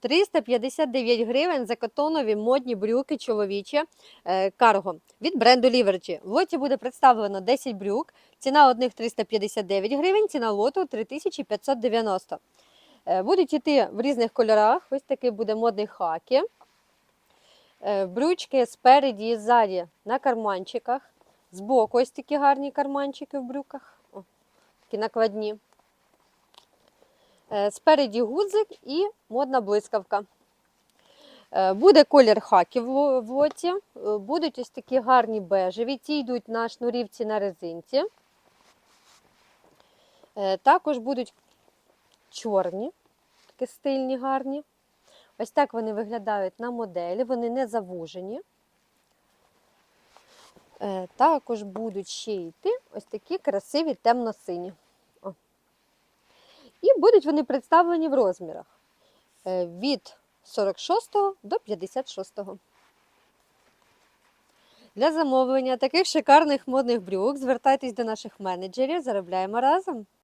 359 гривень за котонові модні брюки чоловічі е, карго від бренду Livergy. В лоті буде представлено 10 брюк. Ціна одних 359 гривень, ціна лоту 3590. Е, Будуть йти в різних кольорах. Ось такий буде модний хакі. Е, Брючки спереді і ззаді на карманчиках. Збоку ось такі гарні карманчики в брюках. О, такі накладні. Е, Спереді гудзик і модна блискавка. Е, Буде колір хакі в ло- лоті. Е, Будуть ось такі гарні бежеві. Ті йдуть на шнурівці на резинці. Також будуть чорні, такі стильні, гарні. Ось так вони виглядають на моделі, вони не завужені. Також будуть ще йти ось такі красиві темно-сині. І будуть вони представлені в розмірах е, від 46 до 56. Для замовлення таких шикарних модних брюк звертайтесь до наших менеджерів, заробляємо разом.